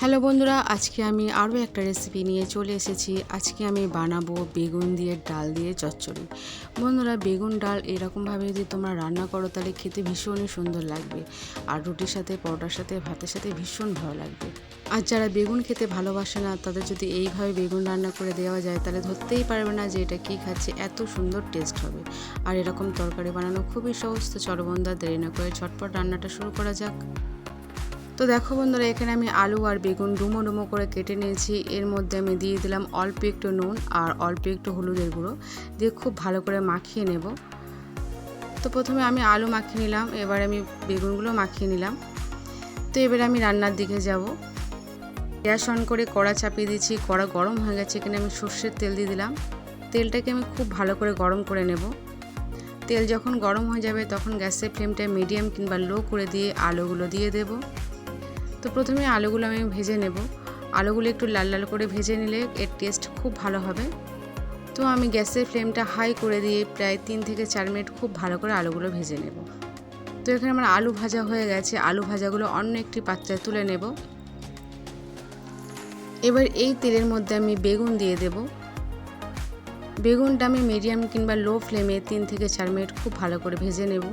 Hello বন্ধুরা, আজকে আমি আরও একটা রেসিপি নিয়ে চলে এসেছি। আজকে আমি বানাবো বেগুন দিয়ে ডাল দিয়ে চচ্চড়ি। বন্ধুরা, বেগুন ডাল এরকমভাবে যদি তোমরা রান্না করো, তাহলে খেতে ভীষণই সুন্দর লাগবে। আর রুটির সাথে, পরোটার সাথে, ভাতের সাথে ভীষণ ভালো লাগবে। আর যারা বেগুন খেতে ভালোবাসে না, তাদের যদি এইভাবে বেগুন রান্না করে দেওয়া যায়, তাহলে ধরতেই পারবে না যে এটা কী খাচ্ছে, এত সুন্দর টেস্ট হবে। আর এরকম তরকারি বানানো খুবই সহজ, তো চলো দেরি না করে ঝটপট রান্নাটা শুরু করা যাক। তো দেখো বন্ধুরা, এখানে আমি আলু আর বেগুন ডুমো ডুমো করে কেটে নিয়েছি। এর মধ্যে আমি দিয়ে দিলাম অল্প একটু নুন আর অল্প একটু হলুদের গুঁড়ো দিয়ে খুব ভালো করে মাখিয়ে নেব। তো প্রথমে আমি আলু মাখিয়ে নিলাম, এবার আমি বেগুনগুলো মাখিয়ে নিলাম। তো এবার আমি রান্নার দিকে যাব। গ্যাস অন করে কড়া চাপিয়ে দিয়েছি, কড়া গরম হয়ে গেছে, এখানে আমি সর্ষের তেল দিয়ে দিলাম। তেলটাকে আমি খুব ভালো করে গরম করে নেব। তেল যখন গরম হয়ে যাবে, তখন গ্যাসের ফ্লেমটা মিডিয়াম কিংবা লো করে দিয়ে আলুগুলো দিয়ে দেবো। তো প্রথমে আলুগুলো আমি ভেজে নেব। আলুগুলো একটু লাল লাল করে ভেজে নিলে এর টেস্ট খুব ভালো হবে। তো আমি গ্যাসের ফ্লেমটা হাই করে দিয়ে প্রায় তিন থেকে চার মিনিট খুব ভালো করে আলুগুলো ভেজে নেব। তো এখানে আমার আলু ভাজা হয়ে গেছে। আলু ভাজাগুলো অন্য একটি পাত্রে তুলে নেব। এবার এই তেলের মধ্যে আমি বেগুন দিয়ে দেব। বেগুনটা আমি মিডিয়াম কিংবা লো ফ্লেমে তিন থেকে চার মিনিট খুব ভালো করে ভেজে নেব।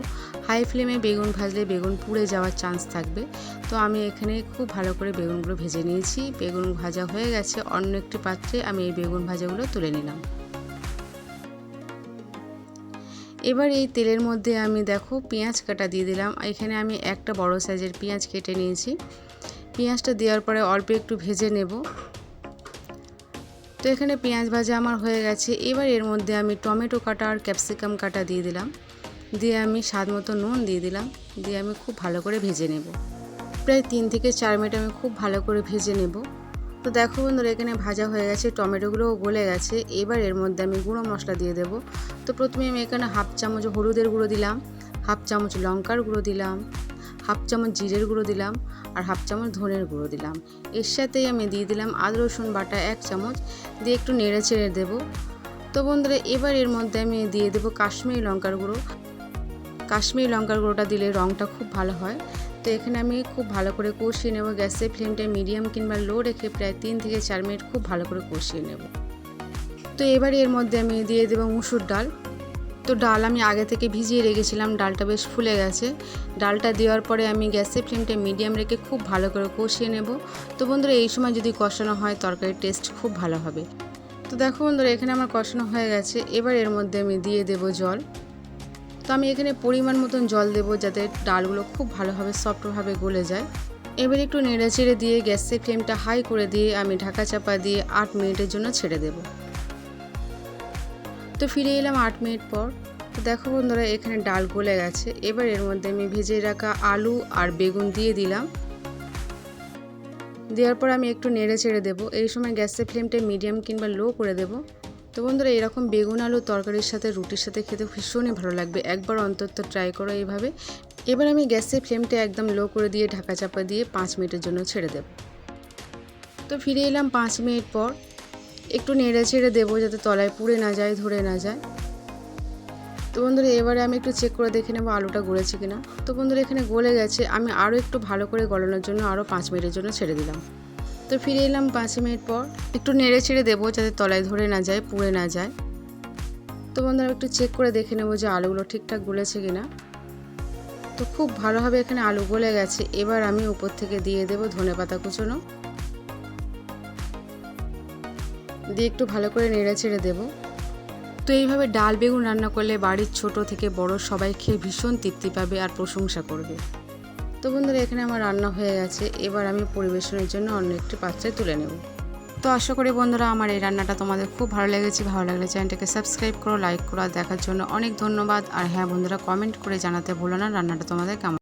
হাই ফ্লেমে বেগুন ভাজলে বেগুন পুড়ে যাওয়ার চান্স থাকবে। তো আমি এখানে খুব ভালো করে বেগুনগুলো ভেজে নিয়েছি। বেগুন ভাজা হয়ে গেছে, অন্য একটি পাত্রে আমি এই বেগুন ভাজাগুলো তুলে নিলাম। এবার এই তেলের মধ্যে আমি দেখো পেঁয়াজ কাটা দিয়ে দিলাম। এখানে আমি একটা বড় সাইজের পেঁয়াজ কেটে নিয়েছি। পেঁয়াজটা দেওয়ার পরে অল্প একটু ভেজে নেব। তো এখানে পেঁয়াজ ভাজা আমার হয়ে গেছে। এবার এর মধ্যে আমি টমেটো কাটা আর ক্যাপসিকাম কাটা দিয়ে দিলাম। দিয়ে আমি স্বাদ মতো নুন দিয়ে দিলাম। দিয়ে আমি খুব ভালো করে ভেজে নেব। প্রায় তিন থেকে চার মিনিট আমি খুব ভালো করে ভেজে নেব। তো দেখো বন্ধুরা, এখানে ভাজা হয়ে গেছে, টমেটোগুলোও গলে গেছে। এবার এর মধ্যে আমি গুঁড়ো মশলা দিয়ে দেব। তো প্রথমে আমি এখানে হাফ চামচ হলুদের গুঁড়ো দিলাম, হাফ চামচ লঙ্কার গুঁড়ো দিলাম হাফ চামচ জিরের গুঁড়ো দিলাম আর হাফ চামচ ধনের গুঁড়ো দিলাম। এর সাথেই আমি দিয়ে দিলাম আদা, রসুন বাটা এক চামচ। দিয়ে একটু নেড়ে চেড়ে দেবো। তো বন্ধুরা, এবার এর মধ্যে আমি দিয়ে দেবো কাশ্মীরি লঙ্কার গুঁড়ো। কাশ্মীরি লঙ্কার গুঁড়োটা দিলে রঙটা খুব ভালো হয়। তো এখানে আমি খুব ভালো করে কষিয়ে নেব। গ্যাসের ফ্লেমটা মিডিয়াম কিংবা লো রেখে প্রায় তিন থেকে চার মিনিট খুব ভালো করে কষিয়ে নেব। তো এবার এর মধ্যে আমি দিয়ে দেবো মুসুর ডাল। তো ডাল আমি আগে থেকে ভিজিয়ে রেখেছিলাম, ডালটা বেশ ফুলে গেছে। ডালটা দেওয়ার পরে আমি গ্যাসের ফ্লেমটা মিডিয়াম রেখে খুব ভালো করে কষিয়ে নেব। তো বন্ধুরা, এই সময় যদি কষানো হয়, তরকারির টেস্ট খুব ভালো হবে। তো দেখো বন্ধুরা, এখানে আমার কষানো হয়ে গেছে। এবার এর মধ্যে আমি দিয়ে দেব জল। তো আমি এখানে পরিমাণ মতন জল দেবো যাতে ডালগুলো খুব ভালোভাবে, সফটভাবে গলে যায়। এবার একটু নেড়ে চেড়ে দিয়ে গ্যাসের ফ্লেমটা হাই করে দিয়ে আমি ঢাকা চাপা দিয়ে আট মিনিটের জন্য ছেড়ে দেব। তো ফিরে এলাম আট মিনিট পর। তো দেখো বন্ধুরা, এখানে ডাল গলে গেছে। এবার এর মধ্যে আমি ভেজে রাখা আলু আর বেগুন দিয়ে দিলাম। দেওয়ার পর আমি একটু নেড়ে ছেড়ে দেবো। এই সময় গ্যাসের ফ্লেমটা মিডিয়াম কিংবা লো করে দেবো। তো বন্ধুরা, এরকম বেগুন আলু তরকারির সাথে রুটির সাথে খেতে ভীষণই ভালো লাগবে। একবার অন্তত ট্রাই করো এইভাবে। এবার আমি গ্যাসের ফ্লেমটা একদম লো করে দিয়ে ঢাকা চাপা দিয়ে পাঁচ মিনিটের জন্য ছেড়ে দেব। তো ফিরে এলাম পাঁচ মিনিট পর। একটু নেড়ে ছেড়ে দেবো যাতে তলায় পুড়ে না যায়, ধরে না যায়। তো বন্ধুরা, এবারে আমি একটু চেক করে দেখে নেব আলুটা গলেছে কিনা। তো বন্ধুরা, এখানে গলে গেছে। আমি আরও একটু ভালো করে গলানোর জন্য আরও পাঁচ মিনিটের জন্য ছেড়ে দিলাম। তো ফিরে এলাম পাঁচ মিনিট পর। একটু নেড়ে ছেড়ে দেবো যাতে তলায় ধরে না যায়, পুড়ে না যায়। তো বন্ধুরা, একটু চেক করে দেখে নেব যে আলুগুলো ঠিকঠাক গলেছে কিনা। তো খুব ভালোভাবে এখানে আলু গলে গেছে। এবার আমি উপর থেকে দিয়ে দেবো ধনে পাতা কুচোনো। দিয়ে একটু ভালো করে নেড়ে ছেড়ে দেবো। তো এইভাবে ডাল বেগুন রান্না করলে বাড়ির ছোট থেকে বড় সবাই খেয়ে ভীষণ তৃপ্তি পাবে আর প্রশংসা করবে। তো বন্ধুরা, এখানে আমার রান্না হয়ে গেছে। এবার আমি পরিবেশনের জন্য অন্য একটি পাত্রে তুলে নেব। তো আশা করি বন্ধুরা, আমার এই রান্নাটা তোমাদের খুব ভালো লেগেছে। ভালো লাগলে চ্যানেলটাকে সাবস্ক্রাইব করো, লাইক করো দেখার জন্য অনেক ধন্যবাদ। আর হ্যাঁ বন্ধুরা, কমেন্ট করে জানাতে ভুলো না রান্নাটা তোমাদের কেমন